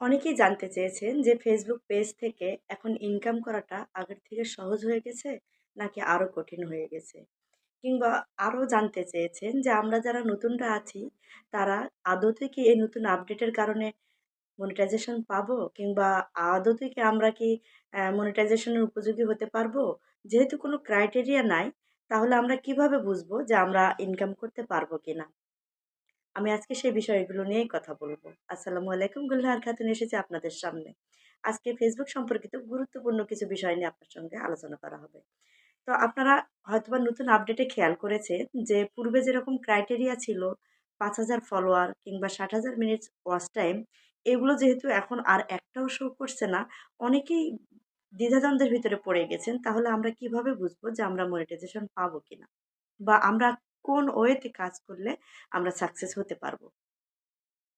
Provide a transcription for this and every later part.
অনেকেই জানতে চেয়েছেন যে ফেসবুক পেজ থেকে এখন ইনকাম করাটা আগের থেকে সহজ হয়ে গেছে নাকি আরও কঠিন হয়ে গেছে? কিংবা আরও জানতে চেয়েছেন যে আমরা যারা নতুনরা আছি, তারা আদতে কি এই নতুন আপডেটের কারণে মনিটাইজেশন পাবো? কিংবা আদতে কি আমরা কি মনিটাইজেশনের উপযোগী হতে পারব? যেহেতু কোনো ক্রাইটেরিয়া নাই, তাহলে আমরা কীভাবে বুঝব যে আমরা ইনকাম করতে পারব কিনা? আমি আজকে সেই বিষয়গুলো নিয়েই কথা বলব। আসসালামু আলাইকুম গুলহার খাতুন এসেছে আপনাদের সামনে। আজকে ফেসবুক সম্পর্কিত গুরুত্বপূর্ণ কিছু বিষয় নিয়ে আপনার সঙ্গে আলোচনা করা হবে। তো আপনারা হয়তোবা নতুন আপডেটে খেয়াল করেছেন যে, পূর্বে যেরকম ক্রাইটেরিয়া ছিল পাঁচ হাজার ফলোয়ার কিংবা ষাট হাজার মিনিট ওয়াচ টাইম এগুলো যেহেতু এখন আর একটাও শো করছে না, অনেকেই দ্বিধাদ্বন্দ্বের ভিতরে পড়ে গেছেন, তাহলে আমরা কীভাবে বুঝব যে আমরা মনিটাইজেশন পাবো কিনা? বা আমরা কোন ওয়েতে কাজ করলে আমরা সাকসেস হতে পারব?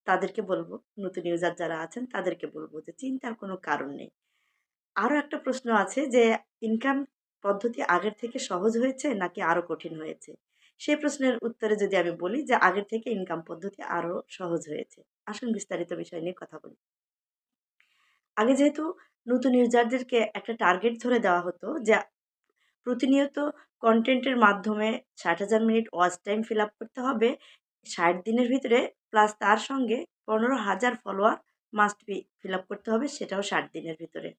তাদেরকে বলব, নতুন ইউজার যারা আছেন তাদেরকে বলব যে চিন্তার কোনো কারণ নেই। আরও একটা প্রশ্ন আছে যে ইনকাম পদ্ধতি আগের থেকে সহজ হয়েছে নাকি আরও কঠিন হয়েছে? সেই প্রশ্নের উত্তরে যদি আমি বলি যে আগের থেকে ইনকাম পদ্ধতি আরও সহজ হয়েছে। আসুন বিস্তারিত বিষয় নিয়ে কথা বলি। আগে যেহেতু নতুন ইউজারদেরকে একটা টার্গেট ধরে দেওয়া হতো যে প্রতিনিয়ত কন্টেন্টের মাধ্যমে ষাট হাজার minute watch time fill up করতে হবে। ষাট দিনের ভিতরে প্লাস তার সঙ্গে পনেরো হাজার follower must be fill up করতে হবে সেটাও ষাট দিনের ভিতরে।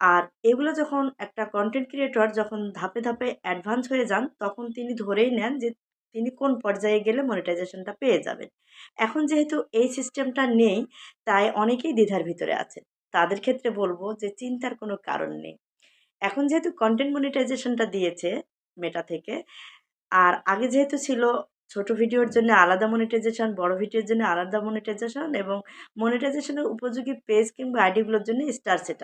আর এগুলো যখন একটা কন্টেন্ট ক্রিয়েটর যখন ধাপে ধাপে অ্যাডভান্স হয়ে যান, তখন তিনি ধরেই নেন যে তিনি কোন পর্যায়ে গেলে মনিটাইজেশনটা পেয়ে যাবেন। এখন যেহেতু এই সিস্টেমটা নেই, তাই অনেকেই দ্বিধার ভিতরে আছে তাদের ক্ষেত্রে বলব যে চিন্তার কোনো কারণ নেই। এখন যেহেতু কন্টেন্ট মনিটাইজেশনটা দিয়েছে মেটা থেকে, আর আগে যেহেতু ছিল ছোট ভিডিওর জন্য আলাদা মনিটাইজেশন বড় ভিডিওর জন্য আলাদা মনিটাইজেশন এবং মনিটাইজেশনের উপযোগী পেজ কিংবা আইডিগুলোর জন্য স্টার সেট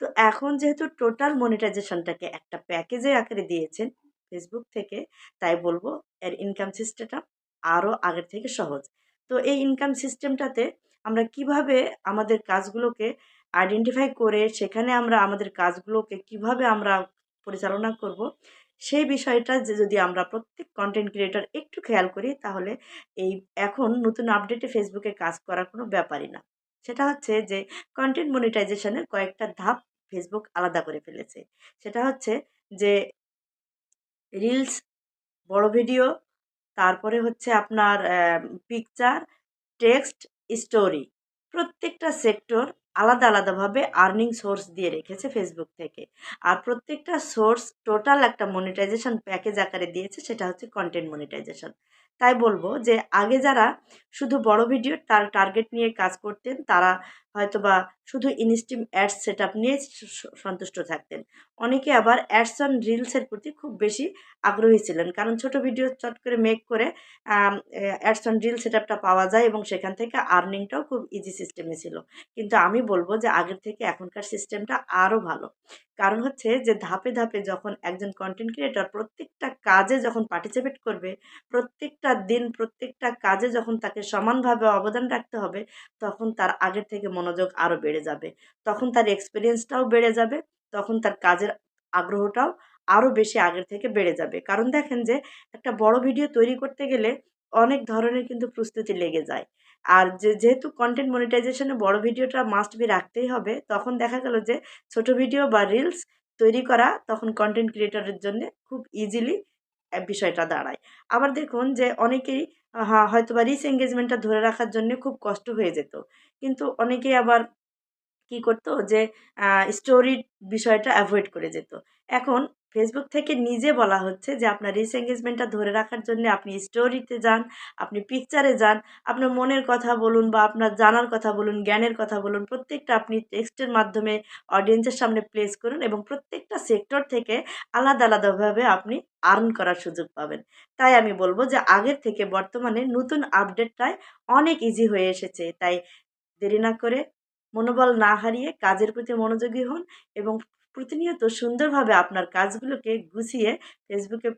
তো এখন যেহেতু টোটাল মনিটাইজেশনটাকে একটা প্যাকেজের আকারে দিয়েছেন ফেসবুক থেকে, তাই বলব এর ইনকাম সিস্টেমটা আরও আগের থেকে সহজ। তো এই ইনকাম সিস্টেমটাতে আমরা কীভাবে আমাদের কাজগুলোকে আইডেন্টিফাই করে সেখানে আমরা আমাদের কাজগুলোকে কীভাবে আমরা পরিচালনা করব, সেই বিষয়টা যে যদি আমরা প্রত্যেক কন্টেন্ট ক্রিয়েটার একটু খেয়াল করি তাহলে এই এখন নতুন আপডেটে ফেসবুকে কাজ করার কোনো ব্যাপারই না। সেটা হচ্ছে যে কন্টেন্ট মনিটাইজেশনের কয়েকটা ধাপ ফেসবুক আলাদা করে ফেলেছে। সেটা হচ্ছে যে রিলস বড় ভিডিও তারপরে হচ্ছে আপনার পিকচার টেক্সট স্টোরি প্রত্যেকটা সেক্টর আলাদা আলাদাভাবে আর্নিং সোর্স দিয়ে রেখেছে ফেসবুক থেকে। আর প্রত্যেকটা সোর্স টোটাল একটা মনিটাইজেশন প্যাকেজ আকারে দিয়েছে, সেটা হচ্ছে কন্টেন্ট মনিটাইজেশন তাই বলব যে, আগে যারা শুধু বড় ভিডিও তার টার্গেট নিয়ে কাজ করতেন, তারা হয়তো বা শুধু ইনস্টিম অ্যাডস সেট আপ নিয়ে সন্তুষ্ট থাকতেন। অনেকে আবার অ্যাডস অন রিলসের প্রতি খুব বেশি আগ্রহী ছিলেন। কারণ ছোট ভিডিও চট করে মেক করে অ্যাডস অন রিল সেট আপটা পাওয়া যায় এবং সেখান থেকে আর্নিংটাও খুব ইজি সিস্টেমে ছিল। কিন্তু আমি বলব যে আগের থেকে এখনকার সিস্টেমটা আরও ভালো। কারণ হচ্ছে যে ধাপে ধাপে যখন একজন কন্টেন্ট ক্রিয়েটর প্রত্যেকটা কাজে যখন পার্টিসিপেট করবে, প্রত্যেকটা দিন, প্রত্যেকটা কাজে যখন তাকে সমানভাবে অবদান রাখতে হবে, তখন তার আগের থেকে মনোযোগ আরও বেড়ে যাবে। তখন তার এক্সপিরিয়েন্সটাও বেড়ে যাবে। তখন তার কাজের আগ্রহটাও আরও বেশি আগের থেকে বেড়ে যাবে। কারণ দেখেন যে, একটা বড় ভিডিও তৈরি করতে গেলে অনেক ধরনের কিন্তু প্রস্তুতি লেগে যায়। আর যে, যেহেতু কন্টেন্ট মনিটাইজেশনে বড় ভিডিওটা মাস্ট বি রাখতেই হবে, তখন দেখা গেল যে, ছোট ভিডিও বা রিলস তৈরি করা তখন কন্টেন্ট ক্রিয়েটরের জন্য খুব ইজিলি বিষয়টা দাঁড়ায়। আবার দেখুন যে, অনেকেই হয়তো বা রিচ এঙ্গেজমেন্টটা ধরে রাখার জন্য খুব কষ্ট হয়ে যেত। কিন্তু অনেকেই আবার কি করতো? যে স্টোরির বিষয়টা অ্যাভয়েড করে যেত। এখন ফেসবুক থেকে নিজে বলা হচ্ছে যে, আপনার রিচ এঙ্গেজমেন্টটা ধরে রাখার জন্য আপনি স্টোরিতে যান, আপনি পিকচারে যান, আপনার মনের কথা বলুন বা আপনার জানার কথা বলুন, জ্ঞানের কথা বলুন, প্রত্যেকটা আপনি টেক্সটের মাধ্যমে অডিয়েন্সের সামনে প্লেস করুন এবং প্রত্যেকটা সেক্টর থেকে আলাদা আলাদাভাবে আপনি আর্ন করার সুযোগ পাবেন। তাই আমি বলব যে, আগের থেকে বর্তমানে নতুন আপডেটটায় অনেক ইজি হয়ে এসেছে। তাই দেরি না করে মনোবল না হারিয়ে কাজের প্রতি মনোযোগী হন এবং প্রতিনিয়ত সুন্দরভাবে আপনার কাজগুলোকে গুছিয়ে ফেসবুকে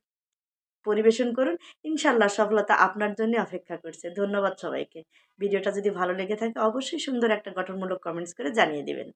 পরিবেশন করুন। ইনশাল্লাহ সফলতা আপনার জন্য অপেক্ষা করছে। ধন্যবাদ সবাইকে। ভিডিওটা যদি ভালো লেগে থাকে, অবশ্যই সুন্দর একটা গঠনমূলক কমেন্টস করে জানিয়ে দেবেন।